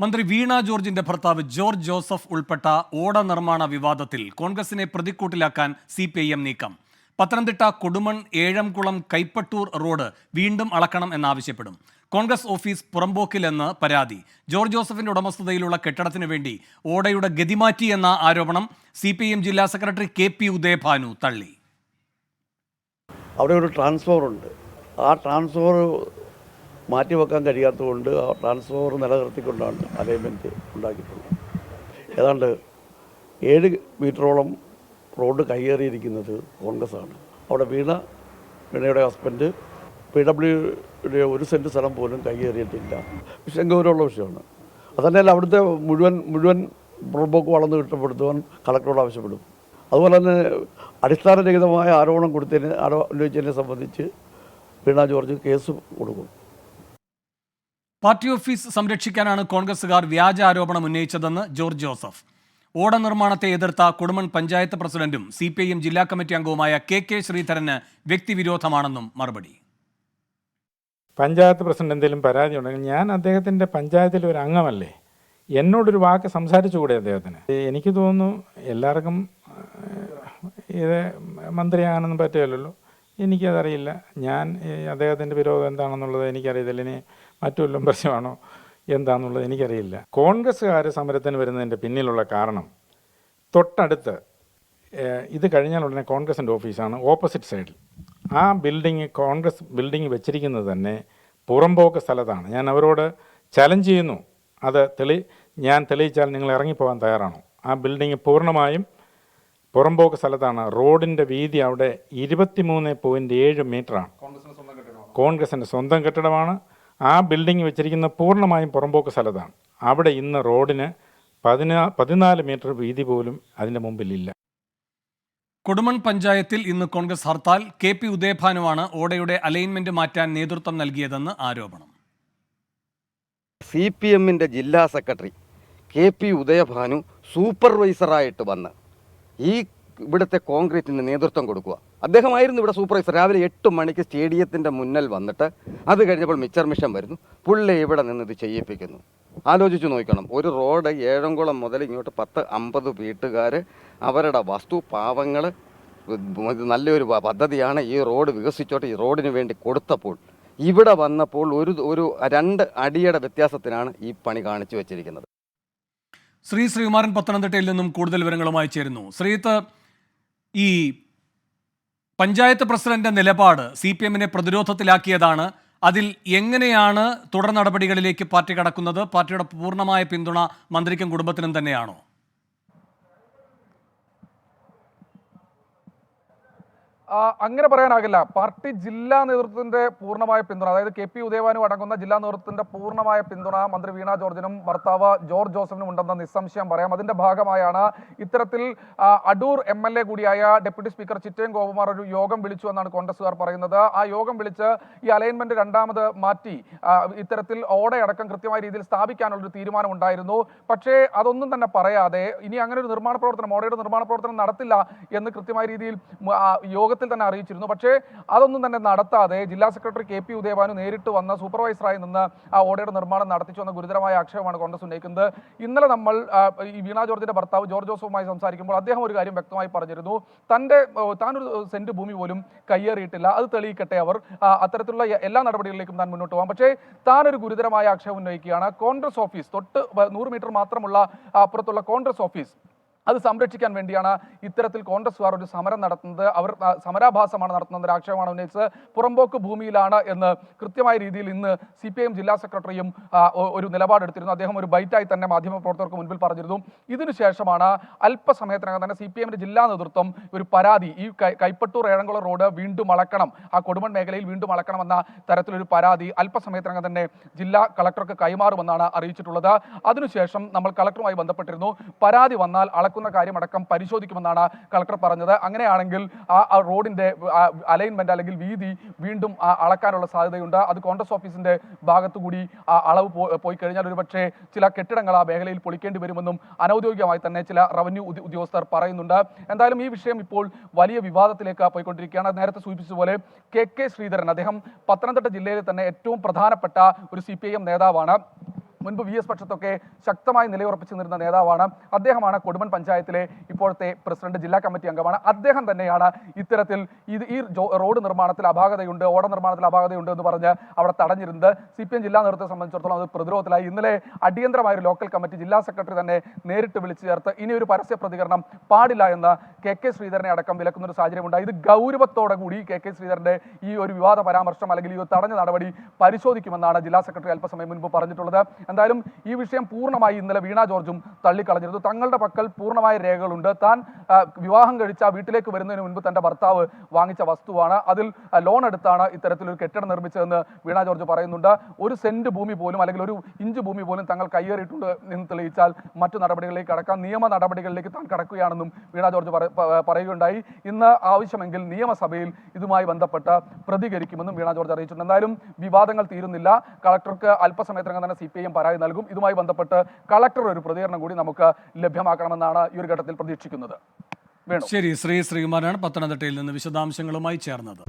മന്ത്രി വീണ ജോർജിന്റെ ഭർത്താവ് ജോർജ് ജോസഫ് ഉൾപ്പെട്ട ഓട നിർമ്മാണ വിവാദത്തിൽ കോൺഗ്രസിനെ പ്രതിക്കൂട്ടിലാക്കാൻ സി പി ഐ എം നീക്കം. പത്തനംതിട്ട കൊടുമൺ ഏഴംകുളം കൈപ്പട്ടൂർ റോഡ് വീണ്ടും അളക്കണം എന്നാവശ്യപ്പെടും. കോൺഗ്രസ് ഓഫീസ് പുറമ്പോക്കിലെന്ന് പരാതി. ജോർജ് ജോസഫിന്റെ ഉടമസ്ഥതയിലുള്ള കെട്ടിടത്തിനു വേണ്ടി ഓടയുടെ ഗതിമാറ്റി എന്ന ആരോപണം സി പി എം ജില്ലാ സെക്രട്ടറി കെ പി ഉദയഭാനു തള്ളി. അവിടെ ഒരു ട്രാൻസ്ഫോർ ഉണ്ട്. ആ ട്രാൻസ്ഫോർ മാറ്റി വെക്കാൻ കഴിയാത്തതുകൊണ്ട് ആ ട്രാൻസ്ഫോർ നിലനിർത്തിക്കൊണ്ടാണ് അലൈൻമെന്റ് ഉണ്ടാക്കിയിട്ടുള്ളത്. ഏതാണ്ട് ഏഴ് മീറ്ററോളം റോഡ് കയ്യേറിയിരിക്കുന്നത് കോൺഗ്രസ്സാണ്. അവിടെ വീണ വീണയുടെ ഹസ്ബൻഡ് പി ഡബ്ല്യുടെ ഒരു സെന്റ് സ്ഥലം പോലും കയ്യേറിയിട്ടില്ല. വിഷയം ഗൗരവമുള്ള വിഷയമാണ്. അതന്നെയല്ല അവിടുത്തെ മുഴുവൻ മുഴുവൻ പുറമ്പോക്ക് വളർന്നു കിട്ടപ്പെടുത്തുവാൻ കളക്ടറോട് ആവശ്യപ്പെടും. അതുപോലെ തന്നെ അടിസ്ഥാനരഹിതമായ ആരോപണം കൊടുത്തതിന് ആരോ ഉന്നയിച്ചതിനെ സംബന്ധിച്ച് വീണ ജോർജ് കേസ് കൊടുക്കും. പാർട്ടി ഓഫീസ് സംരക്ഷിക്കാനാണ് കോൺഗ്രസുകാർ വ്യാജ ആരോപണം ഉന്നയിച്ചതെന്ന് ജോർജ് ജോസഫ്. ഓട നിർമ്മാണത്തെ എതിർത്ത കുടുമൺ പഞ്ചായത്ത് പ്രസിഡന്റും സി പി ഐ എം ജില്ലാ കമ്മിറ്റി അംഗവുമായ കെ കെ ശ്രീധരന് വ്യക്തിവിരോധമാണെന്നും മറുപടി. പഞ്ചായത്ത് പ്രസിഡന്റ് എന്തെങ്കിലും പരാതി ഉണ്ടെങ്കിൽ ഞാൻ അദ്ദേഹത്തിന്റെ പഞ്ചായത്തിലെ ഒരു അംഗമല്ലേ? എന്നോടൊരു വാക്ക് സംസാരിച്ചുകൂടെ അദ്ദേഹത്തിന്? എനിക്ക് തോന്നുന്നു എല്ലാവർക്കും ഇത് മന്ത്രിയാകാനൊന്നും പറ്റുകയില്ലല്ലോ. എനിക്കതറിയില്ല. ഞാൻ അദ്ദേഹത്തിന്റെ വിരോധം എന്താണെന്നുള്ളത് എനിക്കറിയത്തില്ല. ഇനി മറ്റു വല്ലതും പ്രശ്നമാണോ? എന്താണെന്നുള്ളത് എനിക്കറിയില്ല. കോൺഗ്രസ്സുകാർ സമരത്തിന് വരുന്നതിന്റെ പിന്നിലുള്ള കാരണം തൊട്ടടുത്ത് ഇത് കഴിഞ്ഞാൽ ഉടനെ കോൺഗ്രസിന്റെ ഓഫീസാണ് ഓപ്പോസിറ്റ് സൈഡിൽ. ആ ബിൽഡിങ് കോൺഗ്രസ് ബിൽഡിങ് വെച്ചിരിക്കുന്നത് തന്നെ പുറമ്പോക്ക് സ്ഥലത്താണ്. ഞാൻ അവരോട് ചലഞ്ച് ചെയ്യുന്നു. അത് തെളി ഞാൻ തെളിയിച്ചാൽ നിങ്ങൾ ഇറങ്ങിപ്പോകാൻ തയ്യാറാണോ? ആ ബിൽഡിങ് പൂർണമായും പുറമ്പോക്ക് സ്ഥലത്താണ്. റോഡിന്റെ വീതി അവിടെ ഇരുപത്തിമൂന്ന് പോയിന്റ് ഏഴ് മീറ്ററാണ് കോൺഗ്രസിന്റെ സ്വന്തം കെട്ടിടമാണ്. ആ ബിൽഡിംഗ് വെച്ചിരിക്കുന്ന പൂർണമായും പുറംപോക്ക് സ്ഥലത്താണ്. അവിടെ ഇന്ന് റോഡിന് പതിനാ പതിനാല് മീറ്റർ വീതി പോലും അതിന്റെ മുമ്പിലില്ല. കൊടുമൺ പഞ്ചായത്തിൽ ഇന്ന് കോൺഗ്രസ് ഹർത്താൽ. കെ പി ഉദയഭാനുവാണ് ഓടയുടെ അലൈൻമെന്റ് മാറ്റാൻ നേതൃത്വം നൽകിയതെന്ന് ആരോപണം. സി പി എമ്മിന്റെ ജില്ലാ സെക്രട്ടറി കെ പി ഉദയഭാനു സൂപ്പർവൈസറായിട്ട് വന്ന് ഈ ഇവിടുത്തെ കോൺക്രീറ്റിന് നേതൃത്വം കൊടുക്കുക. അദ്ദേഹമായിരുന്നു ഇവിടെ സൂപ്പർവൈസർ. രാവിലെ എട്ട് മണിക്ക് സ്റ്റേഡിയത്തിന്റെ മുന്നിൽ വന്നിട്ട് അത് കഴിഞ്ഞപ്പോൾ മിച്ചർ മിഷൻ വരുന്നു. പുള്ളി ഇവിടെ നിന്ന് ഇത് ചെയ്യിപ്പിക്കുന്നു. ആലോചിച്ച് നോക്കണം. ഒരു റോഡ് ഏഴംകുളം മുതൽ ഇങ്ങോട്ട് പത്ത് അമ്പത് വീട്ടുകാർ അവരുടെ വസ്തു പാവങ്ങൾ നല്ലൊരു പദ്ധതിയാണ് ഈ റോഡ് വികസിച്ചോട്ട് ഈ റോഡിന് വേണ്ടി കൊടുത്തപ്പോൾ. ഇവിടെ വന്നപ്പോൾ ഒരു ഒരു രണ്ട് അടിയുടെ വ്യത്യാസത്തിനാണ് ഈ പണി കാണിച്ചു വെച്ചിരിക്കുന്നത്. ശ്രീ ശ്രീകുമാരൻ പത്തനംതിട്ടയിൽ നിന്നും കൂടുതൽ വിവരങ്ങളുമായി ചേരുന്നു. ശ്രീത്ത് ഈ പഞ്ചായത്ത് പ്രസിഡന്റ് നിലപാട് സി പി എമ്മിനെ പ്രതിരോധത്തിലാക്കിയതാണ്. അതിൽ എങ്ങനെയാണ് തുടർ നടപടികളിലേക്ക് പാർട്ടി കടക്കുന്നത്? പാർട്ടിയുടെ പൂർണമായ പിന്തുണ മന്ത്രിക്കും കുടുംബത്തിനും തന്നെയാണോ? അങ്ങനെ പറയാനാകില്ല. പാർട്ടി ജില്ലാ നേതൃത്വത്തിന്റെ പൂർണമായ പിന്തുണ അതായത് കെ പി ഉദയവാനും അടങ്ങുന്ന ജില്ലാ നേതൃത്വത്തിന്റെ പൂർണമായ പിന്തുണ മന്ത്രി വീണ ജോർജിനും ഭർത്താവ് ജോർജ് ജോസഫിനും ഉണ്ടെന്ന് നിസ്സംശയം പറയാം. അതിന്റെ ഭാഗമായാണ് ഇത്തരത്തിൽ അടൂർ എം എൽ എ കൂടിയായ ഡെപ്യൂട്ടി സ്പീക്കർ ചിറ്റയം ഗോപകുമാർ ഒരു യോഗം വിളിച്ചു എന്നാണ് കോൺഗ്രസുകാർ പറയുന്നത്. ആ യോഗം വിളിച്ച് ഈ അലൈൻമെന്റ് രണ്ടാമത് മാറ്റി ഇത്തരത്തിൽ ഓടയടക്കം കൃത്യമായ രീതിയിൽ സ്ഥാപിക്കാനുള്ള ഒരു തീരുമാനം ഉണ്ടായിരുന്നു പക്ഷേ അതൊന്നും തന്നെ പറയാതെ ഇനി അങ്ങനെ ഒരു നിർമ്മാണ പ്രവർത്തനം ഓടയുടെ നിർമ്മാണ പ്രവർത്തനം നടത്തില്ല എന്ന് കൃത്യമായ രീതിയിൽ ആ യോഗത്തിൽ തന്നെ അറിയിച്ചിരുന്നു. പക്ഷേ അതൊന്നും തന്നെ നടത്താതെ ജില്ലാ സെക്രട്ടറി കെ പി ഉദയഭാനു നേരിട്ട് വന്ന സൂപ്പർവൈസറായി നിന്ന് ആ ഓടയുടെ നിർമ്മാണം നടത്തിച്ചു എന്ന ഗുരുതരമായ ആക്ഷേപമാണ് കോൺഗ്രസ് ഉന്നയിക്കുന്നത്. ഇന്നലെ നമ്മൾ ഈ വീണ ജോർജിന്റെ ഭർത്താവ് ജോർജ് ജോസഫുമായി സംസാരിക്കുമ്പോൾ അദ്ദേഹം ഒരു കാര്യം വ്യക്തമായി പറഞ്ഞിരുന്നു. തന്റെ താൻ താനൊരു സെന്റ് ഭൂമി പോലും കയ്യേറിയിട്ടില്ല. അത് തെളിയിക്കട്ടെ അവർ. അത്തരത്തിലുള്ള എല്ലാ നടപടികളിലേക്കും താൻ മുന്നോട്ട് പോകാം. പക്ഷേ താനൊരു ഗുരുതരമായ ആക്ഷേപം ഉന്നയിക്കുകയാണ്. കോൺഗ്രസ് ഓഫീസ് തൊട്ട് നൂറ് മീറ്റർ മാത്രമുള്ള അപ്പുറത്തുള്ള കോൺഗ്രസ് ഓഫീസ് അത് സംരക്ഷിക്കാൻ വേണ്ടിയാണ് ഇത്തരത്തിൽ കോൺഗ്രസ്സുകാർ ഒരു സമരം നടത്തുന്നത്. അവർ സമരാഭാസമാണ് നടത്തുന്നത് ആക്ഷേപമാണ് ഉന്നയിച്ചത്. പുറമ്പോക്ക് ഭൂമിയിലാണ് എന്ന് കൃത്യമായ രീതിയിൽ ഇന്ന് സി പി എം ജില്ലാ സെക്രട്ടറിയും ഒരു നിലപാടെടുത്തിരുന്നു. അദ്ദേഹം ഒരു ബൈറ്റായി തന്നെ മാധ്യമപ്രവർത്തകർക്ക് മുൻപിൽ പറഞ്ഞിരുന്നു. ഇതിനുശേഷമാണ് അല്പസമയത്തിനകം തന്നെ സി പി ജില്ലാ നേതൃത്വം ഒരു പരാതി ഈ കൈപ്പട്ടൂർ ഏഴംകുളം റോഡ് വീണ്ടും അളക്കണം ആ കൊടുമൺ മേഖലയിൽ വീണ്ടും അളക്കണമെന്ന തരത്തിലൊരു പരാതി അല്പസമയത്തിനകം തന്നെ ജില്ലാ കളക്ടർക്ക് കൈമാറുമെന്നാണ് അറിയിച്ചിട്ടുള്ളത്. അതിനുശേഷം നമ്മൾ കളക്ടറുമായി ബന്ധപ്പെട്ടിരുന്നു. പരാതി വന്നാൽ അളക്കുന്ന കാര്യമടക്കം പരിശോധിക്കുമെന്നാണ് കളക്ടർ പറഞ്ഞത്. അങ്ങനെയാണെങ്കിൽ ആ റോഡിന്റെ അലൈൻമെന്റ് അല്ലെങ്കിൽ വീതി വീണ്ടും അളക്കാനുള്ള സാധ്യതയുണ്ട്. അത് കോൺഗ്രസ് ഓഫീസിന്റെ ഭാഗത്തുകൂടി അളവ് പോയി കഴിഞ്ഞാൽ ഒരുപക്ഷെ ചില കെട്ടിടങ്ങൾ ആ മേഖലയിൽ പൊളിക്കേണ്ടി വരുമെന്നും അനൌദ്യോഗികമായി തന്നെ ചില റവന്യൂ ഉദ്യോഗസ്ഥർ പറയുന്നുണ്ട്. എന്തായാലും ഈ വിഷയം ഇപ്പോൾ വലിയ വിവാദത്തിലേക്ക് പോയിക്കൊണ്ടിരിക്കുകയാണ്. നേരത്തെ സൂചിപ്പിച്ചതുപോലെ കെ കെ ശ്രീധരൻ അദ്ദേഹം പത്തനംതിട്ട ജില്ലയിലെ തന്നെ ഏറ്റവും പ്രധാനപ്പെട്ട ഒരു സി നേതാവാണ്. മുൻപ് വി എസ് പക്ഷത്തൊക്കെ ശക്തമായി നിലയുറപ്പിച്ചു നേതാവാണ്. അദ്ദേഹമാണ് കൊടുമൺ പഞ്ചായത്തിലെ ഇപ്പോഴത്തെ പ്രസിഡന്റ് ജില്ലാ കമ്മിറ്റി അംഗമാണ്. അദ്ദേഹം തന്നെയാണ് ഇത്തരത്തിൽ ഇത് ഈ റോഡ് നിർമ്മാണത്തിൽ അപാകതയുണ്ട് ഓട നിർമ്മാണത്തിൽ അപാകതയുണ്ട് എന്ന് പറഞ്ഞ് അവിടെ തടഞ്ഞിരുന്നത്. സി പി എം ജില്ലാ നേതൃത്വത്തെ സംബന്ധിച്ചിടത്തോളം അത് പ്രതിരോധത്തിലായി. ഇന്നലെ അടിയന്തരമായ ഒരു ലോക്കൽ കമ്മിറ്റി ജില്ലാ സെക്രട്ടറി തന്നെ നേരിട്ട് വിളിച്ചു ചേർത്ത് ഇനി ഒരു പരസ്യ പ്രതികരണം പാടില്ല എന്ന് കെ കെ ശ്രീധരനെ അടക്കം വിലക്കുന്ന ഒരു സാഹചര്യമുണ്ടായി ഇത് ഗൗരവത്തോടെ കൂടി കെ കെ ശ്രീധരന്റെ ഈ ഒരു വിവാദ പരാമർശം അല്ലെങ്കിൽ ഈ തടഞ്ഞ നടപടി പരിശോധിക്കുമെന്നാണ് ജില്ലാ സെക്രട്ടറി അല്പസമയം മുൻപ് പറഞ്ഞിട്ടുള്ളത്. എന്തായാലും ഈ വിഷയം പൂർണമായി ഇന്നലെ വീണ ജോർജും തള്ളിക്കളഞ്ഞിരുന്നു. തങ്ങളുടെ പക്കൽ പൂർണമായ രേഖകളുണ്ട്. താൻ വിവാഹം കഴിച്ച വീട്ടിലേക്ക് വരുന്നതിന് മുൻപ് തന്റെ ഭർത്താവ് വാങ്ങിച്ച വസ്തുവാണ്. അതിൽ ലോൺ എടുത്താണ് ഇത്തരത്തിലൊരു കെട്ടിടം നിർമ്മിച്ചതെന്ന് വീണ ജോർജ് പറയുന്നുണ്ട്. ഒരു സെന്റ് ഭൂമി പോലും അല്ലെങ്കിൽ ഒരു ഇഞ്ച് ഭൂമി പോലും തങ്ങൾ കയ്യേറിയിട്ടുണ്ട് എന്ന് തെളിയിച്ചാൽ മറ്റു നടപടികളിലേക്ക് കടക്കാം. നിയമ നടപടികളിലേക്ക് താൻ കടക്കുകയാണെന്നും വീണ ജോർജ് പറയുകയുണ്ടായി. ഇന്ന് ആവശ്യമെങ്കിൽ നിയമസഭയിൽ ഇതുമായി ബന്ധപ്പെട്ട് പ്രതികരിക്കുമെന്നും വീണ ജോർജ് അറിയിച്ചിട്ടുണ്ട്. എന്തായാലും വിവാദങ്ങൾ തീരുന്നില്ല. കളക്ടർക്ക് അല്പസമയത്തിനകം തന്നെ സി പി ഐ എം പരാതി നൽകും. ഇതുമായി ബന്ധപ്പെട്ട് കളക്ടർ ഒരു പ്രതികരണം കൂടി നമുക്ക് ലഭ്യമാക്കണമെന്നാണ് ഈ ഒരു ഘട്ടത്തിൽ പ്രതീക്ഷിക്കുന്നത്. ശരി ശ്രീ ശ്രീകുമാരാണ് പത്തനംതിട്ടയിൽ നിന്ന് വിശദാംശങ്ങളുമായി ചേർന്നത്.